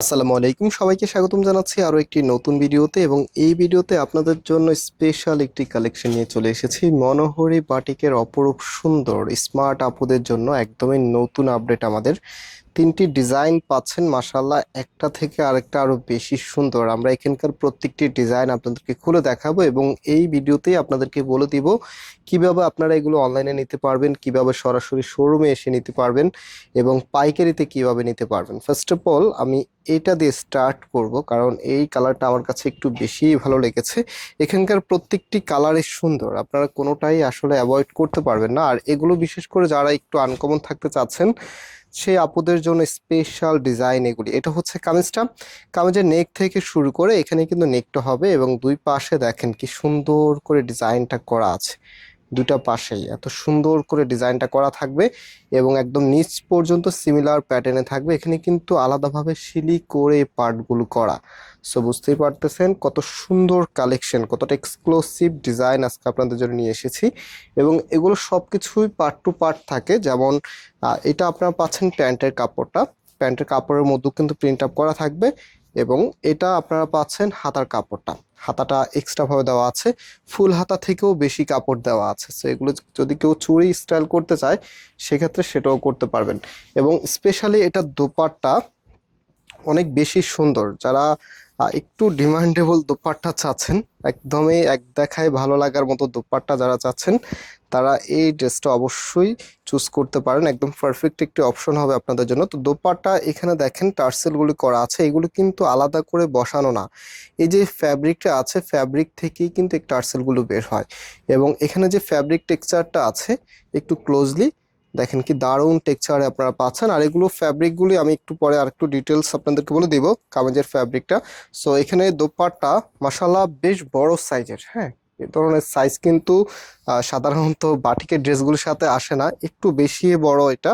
আসসালামু আলাইকুম। সবাইকে স্বাগতম জানাচ্ছি আরও একটি নতুন ভিডিওতে এবং এই ভিডিওতে আপনাদের জন্য স্পেশাল একটি কালেকশন নিয়ে চলে এসেছি। মনোহরি বাটিকের অপরূপ সুন্দর স্মার্ট আপুদের জন্য একদমই নতুন আপডেট আমাদের তিনটি ডিজাইন পাচ্ছেন মাসাল্লাহ একটা থেকে আরেকটা আরও বেশি সুন্দর। আমরা এখানকার প্রত্যেকটি ডিজাইন আপনাদেরকে খুলে দেখাবো এবং এই ভিডিওতেই আপনাদেরকে বলে দিব কীভাবে আপনারা এগুলো অনলাইনে নিতে পারবেন, কীভাবে সরাসরি শোরুমে এসে নিতে পারবেন এবং পাইকারিতে কীভাবে নিতে পারবেন। ফার্স্ট অফ অল আমি এটা দিয়ে স্টার্ট করব কারণ এই কালারটা আমার কাছে একটু বেশি ভালো লেগেছে। এখানকার প্রত্যেকটি কালারই সুন্দর। আপনারা কোনোটাই আসলে অ্যাভয়েড করতে পারবেন না। আর এগুলো বিশেষ করে যারা একটু আনকমন থাকতে চাচ্ছেন সেই আপুদের জন্য স্পেশাল ডিজাইন এগুলি। এটা হচ্ছে কামিজটা। কামিজের নেক থেকে শুরু করে এখানে কিন্তু নেকটা হবে এবং দুই পাশে দেখেন কি সুন্দর করে ডিজাইনটা করা আছে। দুটা পাশেই এত সুন্দর করে ডিজাইনটা করা থাকবে এবং একদম নিচ পর্যন্ত সিমিলার প্যাটার্নে থাকবে। এখানে কিন্তু আলাদাভাবে সিলি করে পার্টগুলো করা। সো বুঝতেই পারতেছেন কত সুন্দর কালেকশন কতটা এক্সক্লুসিভ ডিজাইন আজকে আপনাদের জন্য নিয়ে এসেছি। এবং এগুলো সব কিছুই পার্ট টু পার্ট থাকে। যেমন এটা আপনারা পাচ্ছেন প্যান্টের কাপড়টা। প্যান্টের কাপড়ের মধ্যেও কিন্তু প্রিন্ট আপ করা থাকবে। এবং এটা আপনারা পাচ্ছেন হাতার কাপড়টা। হাতাটা এক্সট্রাভাবে দেওয়া আছে। ফুল হাতা থেকেও বেশি কাপড় দেওয়া আছে। সো এগুলো যদি কেউ চুরি স্টাইল করতে চায়, সেক্ষেত্রে সেটাও করতে পারবেন। এবং স্পেশালি এটা দোপাট্টা অনেক বেশি সুন্দর। যারা একটু ডিমান্ডেবল দোপাট্টা চাচ্ছেন, একদমই এক দেখায় ভালো লাগার মতো দোপাট্টা যারা চাচ্ছেন, তারা এই ড্রেসটা অবশ্যই চুজ করতে পারেন। একদম পারফেক্ট একটি অপশন হবে আপনাদের জন্য। তো দোপাট্টা এখানে দেখেন, টার্সেলগুলি করা আছে, এগুলো কিন্তু আলাদা করে বসানো না। এই যে ফ্যাব্রিকটা আছে ফ্যাব্রিক থেকেই কিন্তু এই টার্সেলগুলো বের হয়। এবং এখানে যে ফ্যাব্রিক টেক্সচারটা আছে, একটু ক্লোজলি দেখেন কি দারুণ টেক্সচারে আপনারা পাচ্ছেন। আর এগুলো ফ্যাব্রিকগুলি আমি একটু পরে আর একটু ডিটেলস আপনাদেরকে বলে দিব, কামেজের ফ্যাব্রিকটা সো এখানে দোপাট্টা মশালা বেশ বড় সাইজের হ্যাঁ? এ ধরনের সাইজ কিন্তু সাধারণত বাটিকের ড্রেসগুলোর সাথে আসে না, একটু বেশি বড় এটা।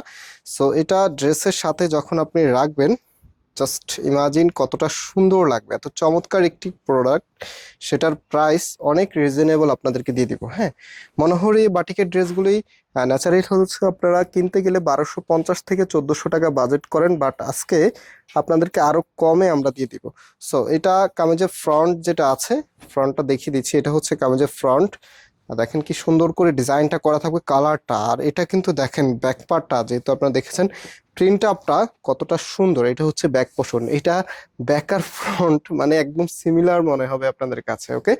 সো এটা ড্রেসের সাথে যখন আপনি রাখবেন জাস্ট ইমাজিন কতটা সুন্দর লাগবে। এত চমৎকার একটি প্রোডাক্ট সেটার প্রাইস অনেক রিজনেবল আপনাদেরকে দিয়ে দিব হ্যাঁ? মনোহরি বাটিকের ড্রেসগুলি ন্যাচারাল হচ্ছে আপনারা কিনতে গেলে বারোশো পঞ্চাশ থেকে চোদ্দোশো টাকা বাজেট করেন বাট আজকে আপনাদেরকে আরও কমে আমরা দিয়ে দিব। সো এটা কামেজের ফ্রন্ট যেটা আছে ফ্রন্টটা দেখিয়ে দিচ্ছি, এটা হচ্ছে কামেজের ফ্রন্ট দেখেন কি সুন্দর করে ডিজাইনটা করা থাকবে কালারটা আর এটা কিন্তু দেখেন ব্যাক পার্টটা যেহেতু আপনারা দেখেছেন প্রিন্ট আপটা কতটা সুন্দর, এটা হচ্ছে ব্যাক পোষণ এটা ব্যাক আর ফ্রন্ট মানে একদম সিমিলার মনে হবে আপনাদের কাছে ওকে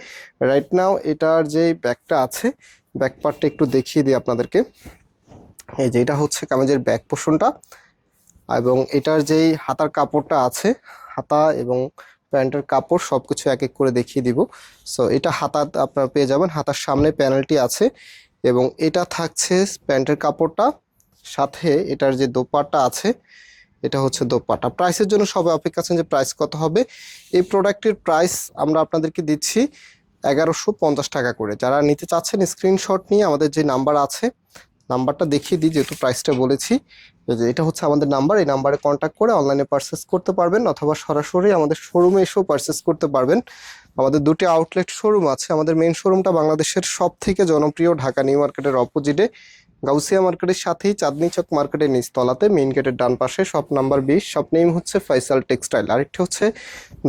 রাইট নাও এটার যে ব্যাকটা আছে ব্যাক পার্টটা একটু দেখিয়ে দিই আপনাদেরকে। এই যে এটা হচ্ছে কামেজের ব্যাক পোষণটা এবং এটার যেই হাতার কাপড়টা আছে, হাতা এবং প্যান্টের কাপড় সব কিছু এক এক করে দেখিয়ে দিব। সো এটা হাতা আপনারা পেয়ে যাবেন, হাতার সামনে প্যানেলটি আছে এবং এটা থাকছে প্যান্টের কাপড়টা সাথে এটার যে দোপাট্টা আছে, এটা হচ্ছে দোপাটা প্রাইসের জন্য সবাই অপেক্ষা আছেন যে প্রাইস কত হবে। এই প্রোডাক্টের প্রাইস আমরা আপনাদেরকে দিচ্ছি এগারোশো পঞ্চাশ টাকা করে। যারা নিতে চাচ্ছেন স্ক্রিনশট নিয়ে আমাদের যে নাম্বার আছে নাম্বারটা দেখিয়ে দিই যেহেতু প্রাইসটা বলেছি। এটা হচ্ছে আমাদের নাম্বার এই নাম্বারে কন্ট্যাক্ট করে অনলাইনে পারচেস করতে পারবেন অথবা সরাসরি আমাদের শোরুমে এসেও পারচেস করতে পারবেন। আমাদের দুটি আউটলেট শোরুম আছে। আমাদের মেন শোরুমটা বাংলাদেশের সব থেকে জনপ্রিয় ঢাকা নিউ মার্কেটের অপোজিটে গাউসিয়া মার্কেটের সাথেই চাঁদনি চক মার্কেটের নিচতলাতে মেইন গেটের ডান পাশে শপ নাম্বার বিশ। শপ নেম হচ্ছে ফয়সাল টেক্সটাইল আরেকটি হচ্ছে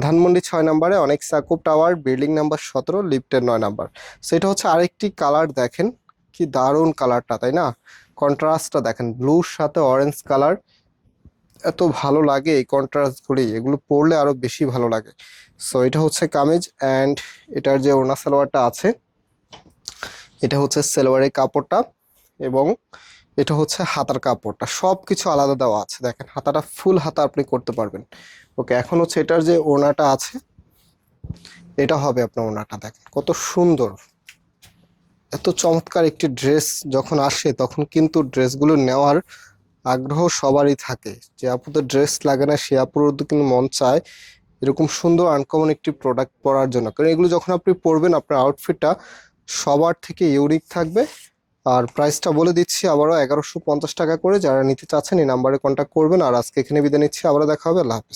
ধানমন্ডি ছয় নাম্বারে অনেক সাকুব টাওয়ার বিল্ডিং নাম্বার সতেরো লিফটের নয় নাম্বার। সেটা হচ্ছে আরেকটি কালার দেখেন, কি দারুণ কালারটা তাই না? কন্ট্রাস্টটা দেখেন ব্লুর সাথে অরেঞ্জ কালার এত ভালো লাগে এই কন্ট্রাস্টগুলি এগুলো পরলে আরও বেশি ভালো লাগে। সো এটা হচ্ছে কামিজ অ্যান্ড এটার যে ওনা সালোয়ারটা আছে, এটা হচ্ছে সালোয়ারের কাপড়টা। এবং এটা হচ্ছে হাতার কাপড়টা। সব কিছু আলাদা দেওয়া আছে। দেখেন, হাতাটা ফুল হাতা আপনি করতে পারবেন। ওকে, এখন হচ্ছে এটার যে ওনাটা আছে, এটা হবে আপনার ওনাটা দেখেন, কত সুন্দর। এত চমৎকার একটি ড্রেস যখন আসে, তখন কিন্তু ড্রেসগুলো নেওয়ার আগ্রহ সবারই থাকে। যে আপুদের ড্রেস লাগে না, সে আপুর কিন্তু মন চায়, এরকম সুন্দর আনকমন একটি প্রোডাক্ট পরার জন্য। কারণ এগুলো যখন আপনি পরবেন, আপনার আউটফিটটা সবার থেকে ইউনিক থাকবে। আর প্রাইসটা বলে দিচ্ছি আবারও এগারোশো পঞ্চাশ টাকা করে। যারা নিতে চাচ্ছেন এই নাম্বারে কন্ট্যাক্ট করবেন। আর আজকে এখানে বিদায় নিচ্ছি। আবারও দেখা হবে। আল্লাহ হাফিজ।